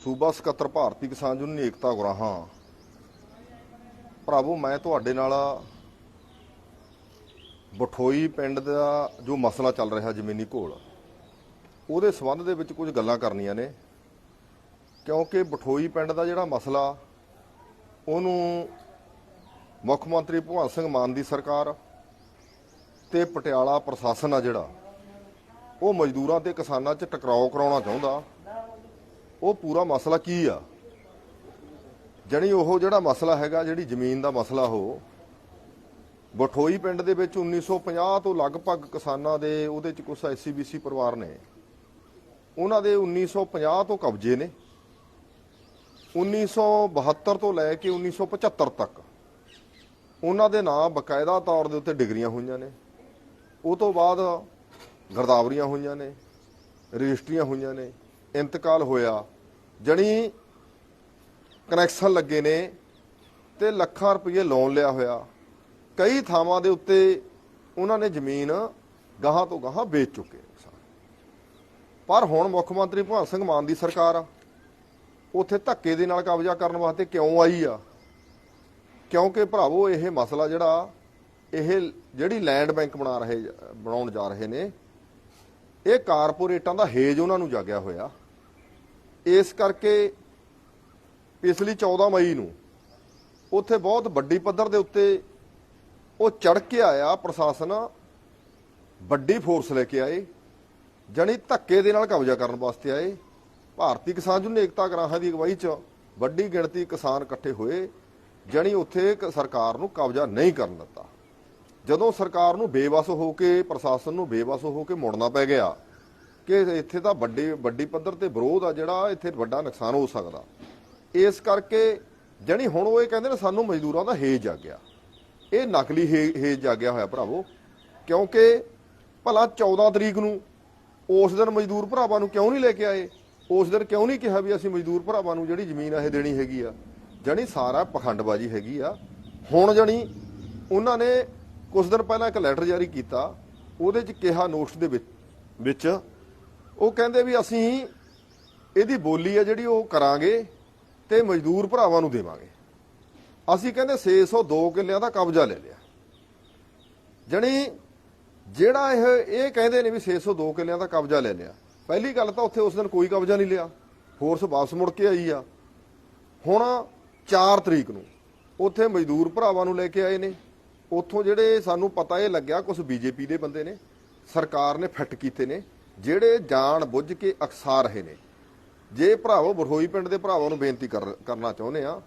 ਸੂਬਾ ਸਕੱਤਰ ਭਾਰਤੀ ਕਿਸਾਨ ਯੂਨੀਅਨ ਏਕਤਾ ਗੁਰਾਹਾਂ ਭਰਾਵੋ, ਮੈਂ ਤੁਹਾਡੇ ਨਾਲ ਬਠੋਈ ਪਿੰਡ ਦਾ ਜੋ ਮਸਲਾ ਚੱਲ ਰਿਹਾ ਜ਼ਮੀਨੀ ਘੋਲ, ਉਹਦੇ ਸੰਬੰਧ ਦੇ ਵਿੱਚ ਕੁਝ ਗੱਲਾਂ ਕਰਨੀਆਂ ਨੇ। ਕਿਉਂਕਿ ਬਠੋਈ ਪਿੰਡ ਦਾ ਜਿਹੜਾ ਮਸਲਾ, ਉਹਨੂੰ ਮੁੱਖ ਮੰਤਰੀ ਭਗਵੰਤ ਸਿੰਘ ਮਾਨ ਦੀ ਸਰਕਾਰ ਤੇ ਪਟਿਆਲਾ ਪ੍ਰਸ਼ਾਸਨ ਆ ਜਿਹੜਾ, ਉਹ ਮਜ਼ਦੂਰਾਂ ਤੇ ਕਿਸਾਨਾਂ 'ਚ ਟਕਰਾਓ ਕਰਾਉਣਾ ਚਾਹੁੰਦਾ। ਉਹ ਪੂਰਾ ਮਸਲਾ ਕੀ ਆ? ਜਣੀ ਉਹ ਜਿਹੜਾ ਮਸਲਾ ਹੈਗਾ, ਜਿਹੜੀ ਜ਼ਮੀਨ ਦਾ ਮਸਲਾ ਉਹ, ਬਠੋਈ ਪਿੰਡ ਦੇ ਵਿੱਚ 1950 ਤੋਂ ਲਗਭਗ ਕਿਸਾਨਾਂ ਦੇ ਉਹਦੇ ਚ ਕੁਝ ਐਸਸੀਬੀਸੀ ਪਰਿਵਾਰ ਨੇ। ਉਹਨਾਂ ਦੇ 1950 ਤੋਂ ਕਬਜ਼ੇ ਨੇ। 1972 ਤੋਂ ਲੈ ਕੇ 1975 ਤੱਕ ਉਹਨਾਂ ਦੇ ਨਾਂ ਬਕਾਇਦਾ ਤੌਰ ਦੇ ਉੱਤੇ ਡਿਗਰੀਆਂ ਹੋਈਆਂ ਨੇ। ਉਹ ਤੋਂ ਬਾਅਦ ਗਰਦਾਵਰੀਆਂ ਹੋਈਆਂ ਨੇ, ਰਜਿਸਟਰੀਆਂ ਹੋਈਆਂ ਨੇ। ਇੰਤਕਾਲ ਹੋਇਆ ਜਣੀ ਕਨੈਕਸ਼ਨ ਲੱਗੇ ਨੇ ਤੇ ਲੱਖਾਂ ਰੁਪਏ ਲੋਨ ਲਿਆ ਹੋਇਆ। ਕਈ ਥਾਵਾਂ ਦੇ ਉੱਤੇ ਉਹਨਾਂ ਨੇ ਜ਼ਮੀਨ ਗਾਹਾਂ ਤੋਂ ਗਾਹਾਂ ਵੇਚ ਚੁੱਕੇ ਪਰ ਹੁਣ ਮੁੱਖ ਮੰਤਰੀ ਭਗਵੰਤ ਸਿੰਘ ਮਾਨ ਦੀ ਸਰਕਾਰ ਆ, ਉੱਥੇ ਧੱਕੇ ਦੇ ਨਾਲ ਕਬਜ਼ਾ ਕਰਨ ਵਾਸਤੇ ਕਿਉਂ ਆਈ ਆ? ਕਿਉਂਕਿ ਭਰਾਵੋ ਇਹ ਮਸਲਾ ਜਿਹੜਾ ਇਹ ਜਿਹੜੀ ਲੈਂਡ ਬੈਂਕ ਬਣਾ ਰਹੇ ਬਣਾਉਣ ਜਾ ਰਹੇ ਨੇ ਇਹ ਕਾਰਪੋਰੇਟਾਂ ਦਾ ਹੇਜ ਉਹਨਾਂ ਨੂੰ ਜਾਗਿਆ ਹੋਇਆ। ਇਸ ਕਰਕੇ ਪਿਛਲੀ 14 ਮਈ ਨੂੰ ਉੱਥੇ ਬਹੁਤ ਵੱਡੀ ਪੱਧਰ ਦੇ ਉੱਤੇ ਉਹ ਚੜ ਕੇ ਆਇਆ ਪ੍ਰਸ਼ਾਸਨ, ਵੱਡੀ ਫੋਰਸ ਲੈ ਕੇ ਆਏ, ਜਣੀ ਧੱਕੇ ਦੇ ਨਾਲ ਕਬਜ਼ਾ ਕਰਨ ਵਾਸਤੇ ਆਏ। ਭਾਰਤੀ ਕਿਸਾਨ ਯੂਨੀਅਨ ਏਕਤਾ ਗਰਾਹਾਂ ਦੀ ਅਗਵਾਈ 'ਚ ਵੱਡੀ ਗਿਣਤੀ ਕਿਸਾਨ ਇਕੱਠੇ ਹੋਏ, ਜਣੀ ਉੱਥੇ ਸਰਕਾਰ ਨੂੰ ਕਬਜ਼ਾ ਨਹੀਂ ਕਰਨ ਦਿੱਤਾ। ਜਦੋਂ ਸਰਕਾਰ ਨੂੰ ਬੇਵਸ ਹੋ ਕੇ, ਪ੍ਰਸ਼ਾਸਨ ਨੂੰ ਬੇਵਸ ਹੋ ਕੇ ਮੁੜਨਾ ਪੈ ਗਿਆ, ਕਿ ਇੱਥੇ ਤਾਂ ਵੱਡੀ ਵੱਡੀ ਪੱਧਰ ਤੇ ਵਿਰੋਧ ਆ ਜਿਹੜਾ, ਇੱਥੇ ਵੱਡਾ ਨੁਕਸਾਨ ਹੋ ਸਕਦਾ। ਇਸ ਕਰਕੇ ਜਣੀ ਹੁਣ ਉਹ ਇਹ ਕਹਿੰਦੇ ਨੇ, ਸਾਨੂੰ ਮਜ਼ਦੂਰਾਂ ਦਾ ਹੇਜ ਆ ਗਿਆ। ਇਹ ਨਕਲੀ ਹੇ- ਹੇਜ ਜਾਗਿਆ ਹੋਇਆ ਭਰਾਵੋ, ਕਿਉਂਕਿ ਭਲਾ 14 ਤਰੀਕ ਨੂੰ ਉਸ ਦਿਨ ਮਜ਼ਦੂਰ ਭਰਾਵਾਂ ਨੂੰ ਕਿਉਂ ਨਹੀਂ ਲੈ ਕੇ ਆਏ? ਉਸ ਦਿਨ ਕਿਉਂ ਨਹੀਂ ਕਿਹਾ ਵੀ ਅਸੀਂ ਮਜ਼ਦੂਰ ਭਰਾਵਾਂ ਨੂੰ ਜਿਹੜੀ ਜ਼ਮੀਨ ਇਹ ਦੇਣੀ ਹੈਗੀ ਆ? ਜਣੀ ਸਾਰਾ ਪਖੰਡਬਾਜ਼ੀ ਹੈਗੀ ਆ। ਹੁਣ ਜਣੀ ਉਹਨਾਂ ਨੇ ਕੁਝ ਦਿਨ ਪਹਿਲਾਂ ਇੱਕ ਲੈਟਰ ਜਾਰੀ ਕੀਤਾ, ਉਹਦੇ 'ਚ ਕਿਹਾ ਨੋਟਸ ਦੇ ਵਿੱਚ ਵਿੱਚ, ਉਹ ਕਹਿੰਦੇ ਵੀ ਅਸੀਂ ਇਹਦੀ ਬੋਲੀ ਆ ਜਿਹੜੀ ਉਹ ਕਰਾਂਗੇ ਤੇ ਮਜ਼ਦੂਰ ਭਰਾਵਾਂ ਨੂੰ ਦੇਵਾਂਗੇ। ਅਸੀਂ ਕਹਿੰਦੇ 602 ਕਿੱਲਿਆਂ ਦਾ ਕਬਜ਼ਾ ਲੈ ਲਿਆ। ਜਣੀ ਜਿਹੜਾ ਇਹ ਇਹ ਕਹਿੰਦੇ ਨੇ ਵੀ 602 ਕਿੱਲਿਆਂ ਦਾ ਕਬਜ਼ਾ ਲੈ ਲਿਆ। ਪਹਿਲੀ ਗੱਲ ਤਾਂ ਉੱਥੇ ਉਸ ਦਿਨ ਕੋਈ ਕਬਜ਼ਾ ਨਹੀਂ ਲਿਆ। ਫੋਰਸ ਵਾਪਸ ਮੁੜ ਕੇ ਆਈ ਆ। ਹੁਣ 4 ਤਰੀਕ ਨੂੰ ਉੱਥੇ ਮਜ਼ਦੂਰ ਭਰਾਵਾਂ ਨੂੰ ਲੈ ਕੇ ਆਏ ਨੇ। ਉੱਥੋਂ ਜਿਹੜੇ ਸਾਨੂੰ ਪਤਾ ਇਹ ਲੱਗਿਆ ਕੁਝ ਬੀਜੇਪੀ ਦੇ ਬੰਦੇ ਨੇ, ਸਰਕਾਰ ਨੇ ਫਿੱਟ ਕੀਤੇ ਨੇ, ਜਿਹੜੇ ਜਾਣ ਬੁੱਝ ਕੇ ਅਕਸਾ ਰਹੇ ਨੇ। ਜੇ ਭਰਾਵੋ ਬਰਹੋਈ ਪਿੰਡ ਦੇ ਭਰਾਵਾਂ ਨੂੰ ਬੇਨਤੀ ਕਰ- ਕਰਨਾ ਚਾਹੁੰਦੇ ਆ,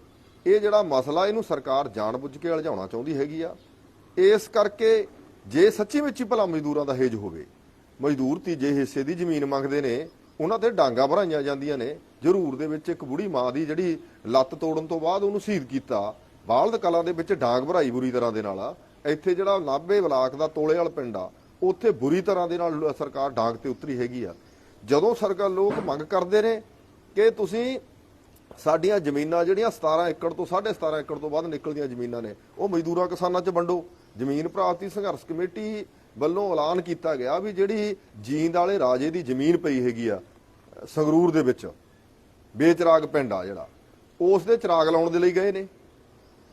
ਇਹ ਜਿਹੜਾ ਮਸਲਾ ਇਹਨੂੰ ਸਰਕਾਰ ਜਾਣ ਬੁੱਝ ਕੇ ਉਲਝਾਉਣਾ ਚਾਹੁੰਦੀ ਹੈਗੀ ਆ। ਇਸ ਕਰਕੇ ਜੇ ਸੱਚੀ ਮੁੱਚੀ ਭਲਾ ਮਜ਼ਦੂਰਾਂ ਦਾ ਹੇਜ ਹੋਵੇ, ਮਜ਼ਦੂਰ ਤੀਜੇ ਹਿੱਸੇ ਦੀ ਜ਼ਮੀਨ ਮੰਗਦੇ ਨੇ, ਉਹਨਾਂ ਤੇ ਡਾਂਗਾ ਭਰਾਈਆਂ ਜਾਂਦੀਆਂ ਨੇ, ਜ਼ਰੂਰ ਦੇ ਵਿੱਚ ਇੱਕ ਬੁੜੀ ਮਾਂ ਦੀ ਜਿਹੜੀ ਲੱਤ ਤੋੜਨ ਤੋਂ ਬਾਅਦ ਉਹਨੂੰ ਸ਼ਹੀਦ ਕੀਤਾ ਬਾਲਦ ਕਲਾਂ ਦੇ ਵਿੱਚ ਡਾਂਗ ਭਰਾਈ ਬੁਰੀ ਤਰ੍ਹਾਂ ਦੇ ਨਾਲ ਆ। ਇੱਥੇ ਜਿਹੜਾ ਨਾਭੇ ਬਲਾਕ ਦਾ ਤੋਲੇ ਵਾਲ ਪਿੰਡ ਆ, ਉੱਥੇ ਬੁਰੀ ਤਰ੍ਹਾਂ ਦੇ ਨਾਲ ਸਰਕਾਰ ਡਾਂਗ ਤੇ ਉਤਰੀ ਹੈਗੀ ਆ। ਜਦੋਂ ਸਰਕਾਰ ਲੋਕ ਮੰਗ ਕਰਦੇ ਨੇ ਕਿ ਤੁਸੀਂ ਸਾਡੀਆਂ ਜ਼ਮੀਨਾਂ ਜਿਹੜੀਆਂ 17 ਏਕੜ ਤੋਂ 17.5 ਏਕੜ ਤੋਂ ਵੱਧ ਨਿਕਲਦੀਆਂ ਜ਼ਮੀਨਾਂ ਨੇ, ਉਹ ਮਜ਼ਦੂਰਾਂ ਕਿਸਾਨਾਂ 'ਚ ਵੰਡੋ। ਜ਼ਮੀਨ ਪ੍ਰਾਪਤੀ ਸੰਘਰਸ਼ ਕਮੇਟੀ ਵੱਲੋਂ ਐਲਾਨ ਕੀਤਾ ਗਿਆ ਵੀ ਜਿਹੜੀ ਜੀਂਦ ਵਾਲੇ ਰਾਜੇ ਦੀ ਜ਼ਮੀਨ ਪਈ ਹੈਗੀ ਆ, ਸੰਗਰੂਰ ਦੇ ਵਿੱਚ, ਬੇਚਰਾਗ ਪਿੰਡ ਆ ਜਿਹੜਾ, ਉਸ ਦੇ ਚਰਾਗ ਲਾਉਣ ਦੇ ਲਈ ਗਏ ਨੇ।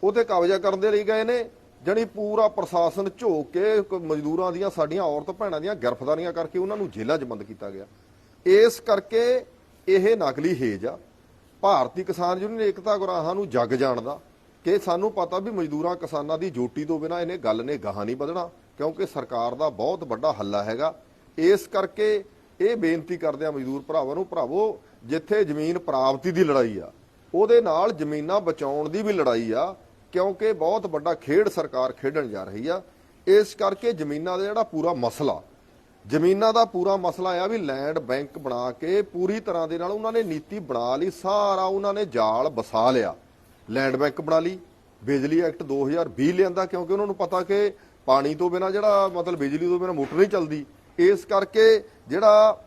ਉਹਤੇ ਕਬਜ਼ਾ ਕਰਨ ਦੇ ਲਈ ਗਏ ਨੇ, ਜਣੀ ਪੂਰਾ ਪ੍ਰਸ਼ਾਸਨ ਝੋਕ ਕੇ ਕ- ਮਜ਼ਦੂਰਾਂ ਦੀਆਂ, ਸਾਡੀਆਂ ਔਰਤ ਭੈਣਾਂ ਦੀਆਂ ਗ੍ਰਿਫਤਾਰੀਆਂ ਕਰਕੇ ਉਹਨਾਂ ਨੂੰ ਜੇਲ੍ਹਾਂ 'ਚ ਬੰਦ ਕੀਤਾ ਗਿਆ। ਇਸ ਕਰਕੇ ਇਹ ਨਕਲੀ ਹੇਜ ਆ। ਭਾਰਤੀ ਕਿਸਾਨ ਯੂਨੀਅਨ ਏਕਤਾ ਗੁਰਾਹਾਂ ਨੂੰ ਜੱਗ ਜਾਣਦਾ ਕਿ ਸਾਨੂੰ ਪਤਾ ਵੀ ਮਜ਼ਦੂਰਾਂ ਕਿਸਾਨਾਂ ਦੀ ਜੋਟੀ ਤੋਂ ਬਿਨਾ ਇਹਨੇ ਗੱਲ ਨੇ ਗਾਹਾਂ ਨਹੀਂ ਵਧਣਾ, ਕਿਉਂਕਿ ਸਰਕਾਰ ਦਾ ਬਹੁਤ ਵੱਡਾ ਹੱਲਾ ਹੈਗਾ। ਇਸ ਕਰਕੇ ਇਹ ਬੇਨਤੀ ਕਰਦੇ ਆ ਮਜ਼ਦੂਰ ਭਰਾਵਾਂ ਨੂੰ, ਭਰਾਵੋ, ਜਿੱਥੇ ਜ਼ਮੀਨ ਪ੍ਰਾਪਤੀ ਦੀ ਲੜਾਈ ਆ, ਉਹਦੇ ਨਾਲ ਜ਼ਮੀਨਾਂ ਬਚਾਉਣ ਦੀ ਵੀ ਲੜਾਈ ਆ ਕਿਉਂਕਿ ਬਹੁਤ ਵੱਡਾ ਖੇਡ ਸਰਕਾਰ ਖੇਡਣ ਜਾ ਰਹੀ ਆ। ਇਸ ਕਰਕੇ ਜ਼ਮੀਨਾਂ ਦਾ ਜਿਹੜਾ ਪੂਰਾ ਮਸਲਾ, ਜ਼ਮੀਨਾਂ ਦਾ ਪੂਰਾ ਮਸਲਾ ਆ ਵੀ ਲੈਂਡ ਬੈਂਕ ਬਣਾ ਕੇ ਪੂਰੀ ਤਰ੍ਹਾਂ ਦੇ ਨਾਲ ਉਹਨਾਂ ਨੇ ਨੀਤੀ ਬਣਾ ਲਈ, ਸਾਰਾ ਉਹਨਾਂ ਨੇ ਜਾਲ ਵਸਾ ਲਿਆ। ਲੈਂਡ ਬੈਂਕ ਬਣਾ ਲਈ, ਬਿਜਲੀ ਐਕਟ 2020 ਲਿਆਂਦਾ ਕਿਉਂਕਿ ਉਹਨਾਂ ਨੂੰ ਪਤਾ ਕਿ ਪਾਣੀ ਤੋਂ ਬਿਨਾ ਜਿਹੜਾ ਮਤਲਬ ਬਿਜਲੀ ਤੋਂ ਬਿਨਾ ਮੋਟਰ ਨਹੀਂ ਚੱਲਦੀ। ਇਸ ਕਰਕੇ ਜਿਹੜਾ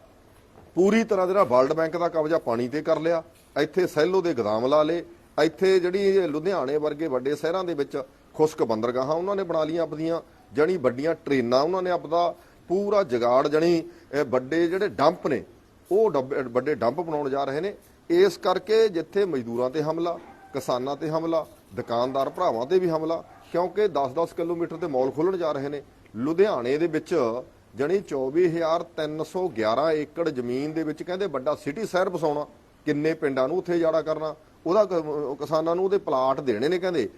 ਪੂਰੀ ਤਰ੍ਹਾਂ ਦੇ ਨਾਲ ਵਰਲਡ ਬੈਂਕ ਦਾ ਕਬਜ਼ਾ ਪਾਣੀ ਤੇ ਕਰ ਲਿਆ, ਇੱਥੇ ਸੈਲੋ ਦੇ ਗੋਦਾਮ ਲਾ ਲੇ ਇੱਥੇ ਜਿਹੜੀ ਲੁਧਿਆਣੇ ਵਰਗੇ ਵੱਡੇ ਸ਼ਹਿਰਾਂ ਦੇ ਵਿੱਚ ਖੁਸ਼ਕ ਬੰਦਰਗਾਹਾਂ ਉਹਨਾਂ ਨੇ ਬਣਾ ਲੀਆਂ ਆਪਦੀਆਂ, ਜਣੀ ਵੱਡੀਆਂ ਟ੍ਰੇਨਾਂ ਉਹਨਾਂ ਨੇ ਆਪਦਾ ਪੂਰਾ ਜਗਾੜ, ਜਣੀ ਵੱਡੇ ਜਿਹੜੇ ਡੰਪ ਨੇ, ਉਹ ਡੱਬੇ- ਵੱਡੇ ਡੰਪ ਬਣਾਉਣ ਜਾ ਰਹੇ ਨੇ। ਇਸ ਕਰਕੇ ਜਿੱਥੇ ਮਜ਼ਦੂਰਾਂ ਤੇ ਹਮਲਾ, ਕਿਸਾਨਾਂ ਤੇ ਹਮਲਾ, ਦੁਕਾਨਦਾਰ ਭਰਾਵਾਂ ਤੇ ਵੀ ਹਮਲਾ, ਕਿਉਂਕਿ 10-10 ਕਿਲੋਮੀਟਰ ਤੇ ਮੌਲ ਖੋਲਣ ਜਾ ਰਹੇ ਨੇ, ਲੁਧਿਆਣੇ ਦੇ ਵਿੱਚ ਜਣੀ 24311 ਏਕੜ ਜ਼ਮੀਨ ਦੇ ਵਿੱਚ ਕਹਿੰਦੇ ਵੱਡਾ ਸਿਟੀ ਸ਼ਹਿਰ ਵਸਾਉਣਾ, ਕਿੰਨੇ ਪਿੰਡਾਂ ਨੂੰ ਉੱਥੇ ਜਾੜਾ ਕਰਨਾ ਉਹਦਾ ਕ- ਕਿਸਾਨਾਂ ਨੂੰ ਉਹਦੇ ਪਲਾਟ ਦੇਣੇ ਨੇ ਕਹਿੰਦੇ।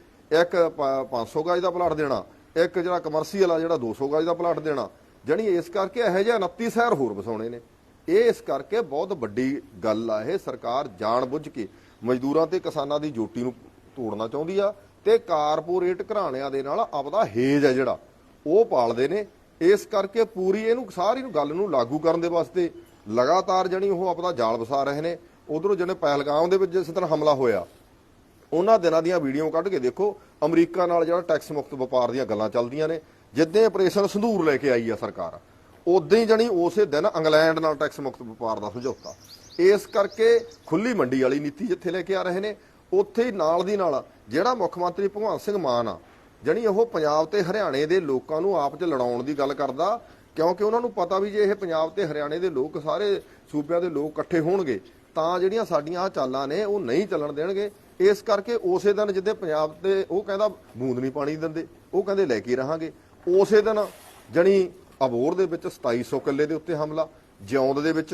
ਇੱਕ ਪ- 500 ਗਜ ਦਾ ਪਲਾਟ ਦੇਣਾ, ਇੱਕ ਜਿਹੜਾ ਕਮਰਸ਼ੀਅਲ ਆ ਜਿਹੜਾ 200 ਗਜ ਦਾ ਪਲਾਟ ਦੇਣਾ। ਜਾਣੀ ਇਸ ਕਰਕੇ ਇਹੋ ਜਿਹਾ 29 ਸ਼ਹਿਰ ਹੋਰ ਵਸਾਉਣੇ ਨੇ। ਇਹ ਇਸ ਕਰਕੇ ਬਹੁਤ ਵੱਡੀ ਗੱਲ ਆ, ਇਹ ਸਰਕਾਰ ਜਾਣ ਬੁੱਝ ਕੇ ਮਜ਼ਦੂਰਾਂ ਤੇ ਕਿਸਾਨਾਂ ਦੀ ਜੋਟੀ ਨੂੰ ਤੋੜਨਾ ਚਾਹੁੰਦੀ ਆ ਤੇ ਕਾਰਪੋਰੇਟ ਘਰਾਣਿਆਂ ਦੇ ਨਾਲ ਆਪਦਾ ਹੇਜ ਆ ਜਿਹੜਾ, ਉਹ ਪਾਲਦੇ ਨੇ। ਇਸ ਕਰਕੇ ਪੂਰੀ ਇਹਨੂੰ ਸਾਰੀ ਨੂੰ ਗੱਲ ਨੂੰ ਲਾਗੂ ਕਰਨ ਦੇ ਵਾਸਤੇ ਲਗਾਤਾਰ ਜਣੀ ਉਹ ਆਪਦਾ ਜਾਲ ਵਸਾ ਰਹੇ ਨੇ। ਉਧਰੋਂ ਜਿਹੜੇ ਪਹਿਲਗਾਮ ਦੇ ਵਿੱਚ ਜਿਸ ਤਰ੍ਹਾਂ ਹਮਲਾ ਹੋਇਆ, ਉਹਨਾਂ ਦਿਨਾਂ ਦੀਆਂ ਵੀਡੀਓ ਕੱਢ ਕੇ ਦੇਖੋ, ਅਮਰੀਕਾ ਨਾਲ ਜਿਹੜਾ ਟੈਕਸ ਮੁਕਤ ਵਪਾਰ ਦੀਆਂ ਗੱਲਾਂ ਚੱਲਦੀਆਂ ਨੇ, ਜਿੱਦਾਂ ਆਪਰੇਸ਼ਨ ਸੰਧੂਰ ਲੈ ਕੇ ਆਈ ਆ ਸਰਕਾਰ ਉਦਾਂ ਹੀ ਜਣੀ ਉਸੇ ਦਿਨ ਇੰਗਲੈਂਡ ਨਾਲ ਟੈਕਸ ਮੁਕਤ ਵਪਾਰ ਦਾ ਸਮਝੌਤਾ। ਇਸ ਕਰਕੇ ਖੁੱਲੀ ਮੰਡੀ ਵਾਲੀ ਨੀਤੀ ਜਿੱਥੇ ਲੈ ਕੇ ਆ ਰਹੇ ਨੇ, ਉੱਥੇ ਹੀ ਨਾਲ ਦੀ ਨਾਲ ਜਿਹੜਾ ਮੁੱਖ ਮੰਤਰੀ ਭਗਵੰਤ ਸਿੰਘ ਮਾਨ ਆ, ਜਣੀ ਉਹ ਪੰਜਾਬ ਤੇ ਹਰਿਆਣੇ ਦੇ ਲੋਕਾਂ ਨੂੰ ਆਪ 'ਚ ਲੜਾਉਣ ਦੀ ਗੱਲ ਕਰਦਾ, ਕਿਉਂਕਿ ਉਹਨਾਂ ਨੂੰ ਪਤਾ ਵੀ ਜੇ ਇਹ ਪੰਜਾਬ ਤੇ ਹਰਿਆਣੇ ਦੇ ਲੋਕ ਸਾਰੇ ਸੂਬਿਆਂ ਦੇ ਲੋਕ ਇਕੱਠੇ ਹੋਣਗੇ ਤਾਂ ਜਿਹੜੀਆਂ ਸਾਡੀਆਂ ਆਹ ਚਾਲਾਂ ਨੇ, ਉਹ ਨਹੀਂ ਚੱਲਣ ਦੇਣਗੇ। ਇਸ ਕਰਕੇ ਉਸੇ ਦਿਨ ਜਿੱਦੇ ਪੰਜਾਬ ਤੇ ਉਹ ਕਹਿੰਦਾ ਬੂੰਦ ਨਹੀਂ ਪਾਣੀ ਦਿੰਦੇ, ਉਹ ਕਹਿੰਦੇ ਲੈ ਕੇ ਰਹਾਂਗੇ। ਉਸੇ ਦਿਨ ਜਣੀ ਅਬੋਰ ਦੇ ਵਿੱਚ 2700 ਕਿੱਲੇ ਦੇ ਉੱਤੇ ਹਮਲਾ, ਜਿਉਂਦ ਦੇ ਵਿੱਚ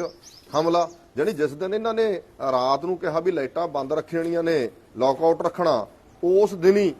ਹਮਲਾ, ਜਣੀ ਜਿਸ ਦਿਨ ਇਹਨਾਂ ਨੇ ਰਾਤ ਨੂੰ ਕਿਹਾ ਵੀ ਲਾਈਟਾਂ ਬੰਦ ਰੱਖਣੀਆਂ ਨੇ ਲੌਕਆਊਟ ਰੱਖਣਾ, ਉਸ ਦਿਨ ਹੀ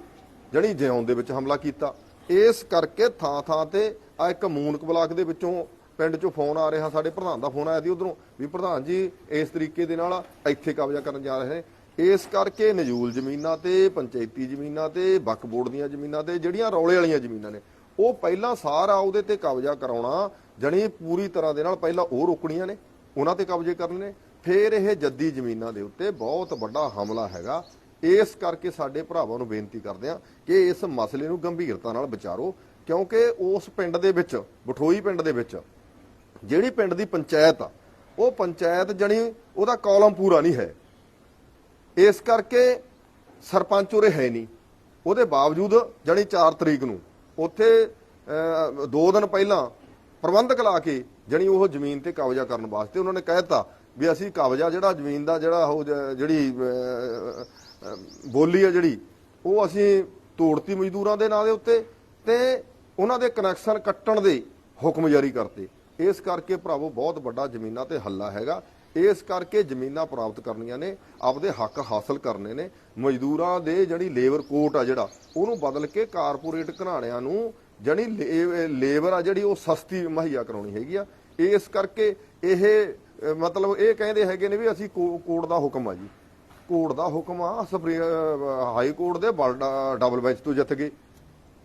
ਜਣੀ ਜਿਉਂਦ ਦੇ ਵਿੱਚ ਹਮਲਾ ਕੀਤਾ। ਇਸ ਕਰਕੇ ਥਾਂ ਥਾਂ ਤੇ ਆ ਇੱਕ ਮੂਨਕ ਬਲਾਕ ਦੇ ਵਿੱਚੋਂ ਪਿੰਡ ਚੋਂ ਫੋਨ ਆ ਰਿਹਾ, ਸਾਡੇ ਪ੍ਰਧਾਨ ਦਾ ਫੋਨ ਆਇਆ ਸੀ ਉਧਰੋਂ, ਵੀ ਪ੍ਰਧਾਨ ਜੀ, ਇਸ ਤਰੀਕੇ ਦੇ ਨਾਲ ਇੱਥੇ ਕਬਜ਼ਾ ਕਰਨ ਜਾ ਰਹੇ ਨੇ। ਇਸ ਕਰਕੇ ਨਜੂਲ ਜ਼ਮੀਨਾਂ ਤੇ, ਪੰਚਾਇਤੀ ਜ਼ਮੀਨਾਂ ਤੇ ਵਕਫ ਬੋਰਡ ਦੀਆਂ ਜ਼ਮੀਨਾਂ ਤੇ, ਜਿਹੜੀਆਂ ਰੌਲੇ ਵਾਲੀਆਂ ਜ਼ਮੀਨਾਂ ਨੇ, ਉਹ ਪਹਿਲਾਂ ਸਾਰਾ ਉਹਦੇ ਤੇ ਕਬਜ਼ਾ ਕਰਾਉਣਾ, ਜਣੀ ਪੂਰੀ ਤਰ੍ਹਾਂ ਦੇ ਨਾਲ ਪਹਿਲਾਂ ਉਹ ਰੋਕਣੀਆਂ ਨੇ, ਉਹਨਾਂ ਤੇ ਕਬਜ਼ੇ ਕਰਨੇ ਨੇ, ਫਿਰ ਇਹ ਜੱਦੀ ਜ਼ਮੀਨਾਂ ਦੇ ਉੱਤੇ ਬਹੁਤ ਵੱਡਾ ਹਮਲਾ ਹੈਗਾ। ਇਸ ਕਰਕੇ ਸਾਡੇ ਭਰਾਵਾਂ ਨੂੰ ਬੇਨਤੀ ਕਰਦੇ ਆ ਕਿ ਇਸ ਮਸਲੇ ਨੂੰ ਗੰਭੀਰਤਾ ਨਾਲ ਵਿਚਾਰੋ, ਕਿਉਂਕਿ ਉਸ ਪਿੰਡ ਦੇ ਵਿੱਚ, ਬਠੋਈ ਪਿੰਡ ਦੇ ਵਿੱਚ ਜਿਹੜੀ ਪਿੰਡ ਦੀ ਪੰਚਾਇਤ ਆ, ਉਹ ਪੰਚਾਇਤ ਜਣੀ ਉਹਦਾ ਕਾਲਮ ਪੂਰਾ ਨਹੀਂ ਹੈ। ਇਸ ਕਰਕੇ ਸਰਪੰਚ ਉਰੇ ਹੈ ਨਹੀਂ। ਉਹਦੇ ਬਾਵਜੂਦ ਜਣੀ 4 ਤਰੀਕ ਨੂੰ ਉੱਥੇ 2 ਦਿਨ ਪਹਿਲਾਂ ਪ੍ਰਬੰਧਕ ਲਾ ਕੇ ਜਣੀ ਉਹ ਜ਼ਮੀਨ ਤੇ ਕਬਜ਼ਾ ਕਰਨ ਵਾਸਤੇ ਉਹਨਾਂ ਨੇ ਕਹਿਤਾ ਵੀ ਅਸੀਂ ਕਬਜ਼ਾ ਜਿਹੜਾ ਜ਼ਮੀਨ ਦਾ ਜਿਹੜਾ ਉਹ ਜਿਹੜੀ ਬੋਲੀ ਆ ਜਿਹੜੀ, ਉਹ ਅਸੀਂ ਤੋੜਤੀ ਮਜ਼ਦੂਰਾਂ ਦੇ ਨਾਂ ਦੇ ਉੱਤੇ ਤੇ ਉਹਨਾਂ ਦੇ ਕਨੈਕਸ਼ਨ ਕੱਟਣ ਦੇ ਹੁਕਮ ਜਾਰੀ ਕਰਤੇ। ਇਸ ਕਰਕੇ ਭਰਾਵੋ ਬਹੁਤ ਵੱਡਾ ਜ਼ਮੀਨਾਂ ਤੇ ਹੱਲਾ ਹੈਗਾ। ਇਸ ਕਰਕੇ ਜ਼ਮੀਨਾਂ ਪ੍ਰਾਪਤ ਕਰਨੀਆਂ ਨੇ, ਆਪਦੇ ਹੱਕ ਹਾਸਲ ਕਰਨੇ ਨੇ। ਮਜ਼ਦੂਰਾਂ ਦੇ ਜਿਹੜੀ ਲੇਬਰ ਕੋਟ ਆ ਜਿਹੜਾ, ਉਹਨੂੰ ਬਦਲ ਕੇ ਕਾਰਪੋਰੇਟ ਘਰਾਣਿਆਂ ਨੂੰ ਜਿਹੜੀ ਲੇ- ਲੇਬਰ ਆ ਜਿਹੜੀ ਉਹ ਸਸਤੀ ਮੁਹੱਈਆ ਕਰਾਉਣੀ ਹੈਗੀ ਆ। ਇਸ ਕਰਕੇ ਇਹ ਮਤਲਬ ਇਹ ਕਹਿੰਦੇ ਹੈਗੇ ਨੇ ਵੀ ਅਸੀਂ ਕੋ- ਕੋਰਟ ਦਾ ਹੁਕਮ ਆ ਜੀ। ਕੋਰਟ ਦਾ ਹੁਕਮ ਆ, ਸੁਪਰੀ ਹਾਈ ਕੋਰਟ ਦੇ ਬਲ- ਡਬਲ ਬੈਂਚ ਤੋਂ ਜਿੱਤ ਗਏ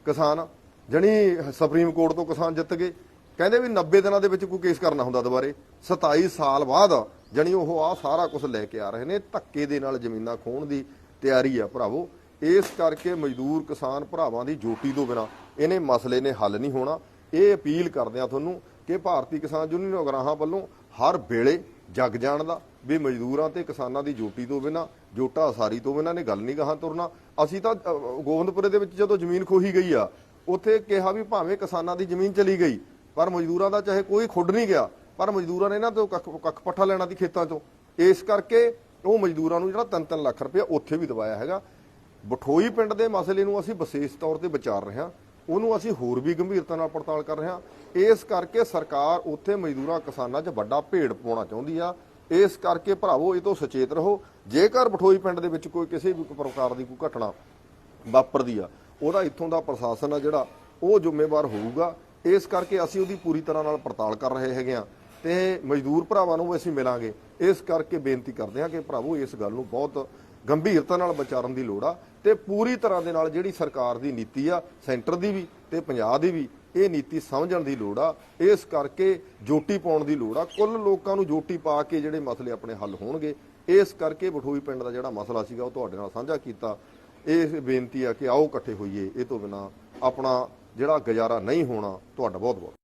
ਕਿਸਾਨ। ਜਣੀ ਸੁਪਰੀਮ ਕੋਰਟ ਤੋਂ ਕਿਸਾਨ ਜਿੱਤ ਗਏ। ਕਹਿੰਦੇ ਵੀ 90 ਦਿਨਾਂ ਦੇ ਵਿੱਚ ਕੋਈ ਕੇਸ ਕਰਨਾ ਹੁੰਦਾ ਦੁਬਾਰੇ। 27 ਸਾਲ ਬਾਅਦ ਜਣੀ ਉਹ ਆ ਸਾਰਾ ਕੁਝ ਲੈ ਕੇ ਆ ਰਹੇ ਨੇ। ਧੱਕੇ ਦੇ ਨਾਲ ਜ਼ਮੀਨਾਂ ਖੋਣ ਦੀ ਤਿਆਰੀ ਆ ਭਰਾਵੋ। ਇਸ ਕਰਕੇ ਮਜ਼ਦੂਰ ਕਿਸਾਨ ਭਰਾਵਾਂ ਦੀ ਜੋਟੀ ਤੋਂ ਬਿਨਾ ਇਹਨੇ ਮਸਲੇ ਨੇ ਹੱਲ ਨਹੀਂ ਹੋਣਾ। ਇਹ ਅਪੀਲ ਕਰਦੇ ਆ ਤੁਹਾਨੂੰ ਕਿ ਭਾਰਤੀ ਕਿਸਾਨ ਯੂਨੀਅਨ ਉਗਰਾਹਾਂ ਵੱਲੋਂ ਹਰ ਵੇਲੇ ਜਗ ਜਾਣ ਦਾ, ਵੀ ਮਜ਼ਦੂਰਾਂ ਤੇ ਕਿਸਾਨਾਂ ਦੀ ਜੋਟੀ ਤੋਂ ਬਿਨਾ, ਜੋਟਾ ਅਸਾਰੀ ਤੋਂ ਬਿਨਾ ਨੇ ਗੱਲ ਨਹੀਂ ਗਾਹਾਂ ਤੁਰਨਾ। ਅਸੀਂ ਤਾਂ ਗੋਬਿੰਦਪੁਰੇ ਦੇ ਵਿੱਚ ਜਦੋਂ ਜ਼ਮੀਨ ਖੋਹੀ ਗਈ ਆ, ਉੱਥੇ ਕਿਹਾ ਵੀ ਭਾਵੇਂ ਕਿਸਾਨਾਂ ਦੀ ਜ਼ਮੀਨ ਚਲੀ ਗਈ ਪਰ ਮਜ਼ਦੂਰਾਂ ਦਾ ਚਾਹੇ ਕੋਈ ਖੁੱਡ ਨਹੀਂ ਗਿਆ, ਪਰ ਮਜ਼ਦੂਰਾਂ ਨੇ ਇਹਨਾਂ ਤੋਂ ਕੱਖ ਕੱਖ ਪੱਠਾ ਲੈਣਾ ਦੀ ਖੇਤਾਂ ਚੋਂ। ਇਸ ਕਰਕੇ ਉਹ ਮਜ਼ਦੂਰਾਂ ਨੂੰ ਜਿਹੜਾ 3-3 ਲੱਖ ਰੁਪਏ ਉੱਥੇ ਵੀ ਦਵਾਇਆ ਹੈਗਾ। ਬਠੋਈ ਪਿੰਡ ਦੇ ਮਸਲੇ ਨੂੰ ਅਸੀਂ ਵਿਸ਼ੇਸ਼ ਤੌਰ ਤੇ ਵਿਚਾਰ ਰਹੇ ਹਾਂ। ਉਹਨੂੰ ਅਸੀਂ ਹੋਰ ਵੀ ਗੰਭੀਰਤਾ ਨਾਲ ਪੜਤਾਲ ਕਰ ਰਹੇ ਹਾਂ। ਇਸ ਕਰਕੇ ਸਰਕਾਰ ਉੱਥੇ ਮਜ਼ਦੂਰਾਂ ਕਿਸਾਨਾਂ 'ਚ ਵੱਡਾ ਭੇੜ ਪਾਉਣਾ ਚਾਹੁੰਦੀ ਆ। ਇਸ ਕਰਕੇ ਭਰਾਵੋ, ਇਹ ਤੋਂ ਸੁਚੇਤ ਰਹੋ। ਜੇਕਰ ਬਠੋਈ ਪਿੰਡ ਦੇ ਵਿੱਚ ਕੋਈ ਕਿਸੇ ਵੀ ਪ੍ਰਕਾਰ ਦੀ ਕੋਈ ਘਟਨਾ ਵਾਪਰਦੀ ਆ, ਉਹਦਾ ਇੱਥੋਂ ਦਾ ਪ੍ਰਸ਼ਾਸਨ ਆ ਜਿਹੜਾ, ਉਹ ਜ਼ਿੰਮੇਵਾਰ ਹੋਊਗਾ। ਇਸ ਕਰਕੇ ਅਸੀਂ ਉਹਦੀ ਪੂਰੀ ਤਰ੍ਹਾਂ ਨਾਲ ਪੜਤਾਲ ਕਰ ਰਹੇ ਹੈਗੇ ਆ ਤੇ ਮਜ਼ਦੂਰ ਭਰਾਵਾਂ ਨੂੰ ਵੀ ਅਸੀਂ ਮਿਲਾਂਗੇ। ਇਸ ਕਰਕੇ ਬੇਨਤੀ ਕਰਦੇ ਹਾਂ ਕਿ ਭਰਾਵੋ, ਇਸ ਗੱਲ ਨੂੰ ਬਹੁਤ ਗੰਭੀਰਤਾ ਨਾਲ ਵਿਚਾਰਨ ਦੀ ਲੋੜ ਆ ਤੇ ਪੂਰੀ ਤਰ੍ਹਾਂ ਦੇ ਨਾਲ ਜਿਹੜੀ ਸਰਕਾਰ ਦੀ ਨੀਤੀ ਆ, ਸੈਂਟਰ ਦੀ ਵੀ ਤੇ ਪੰਜਾਬ ਦੀ ਵੀ, ਇਹ ਨੀਤੀ ਸਮਝਣ ਦੀ ਲੋੜ ਆ। ਇਸ ਕਰਕੇ ਜੋਟੀ ਪਾਉਣ ਦੀ ਲੋੜ ਆ। ਕੁੱਲ ਲੋਕਾਂ ਨੂੰ ਜੋਟੀ ਪਾ ਕੇ ਜਿਹੜੇ ਮਸਲੇ ਆਪਣੇ ਹੱਲ ਹੋਣਗੇ, ਇਸ ਕਰਕੇ ਬਠੋਈ ਪਿੰਡ ਦਾ ਜਿਹੜਾ ਮਸਲਾ ਸੀਗਾ ਉਹ ਤੁਹਾਡੇ ਨਾਲ ਸਾਂਝਾ ਕੀਤਾ। ਇਹ ਬੇਨਤੀ ਆ ਕਿ ਆਓ ਇਕੱਠੇ ਹੋਈਏ, ਇਹ ਤੋਂ ਬਿਨਾ ਆਪਣਾ ਜਿਹੜਾ ਗੁਜ਼ਾਰਾ ਨਹੀਂ ਹੋਣਾ ਤੁਹਾਡਾ ਬਹੁਤ ਬਹੁਤ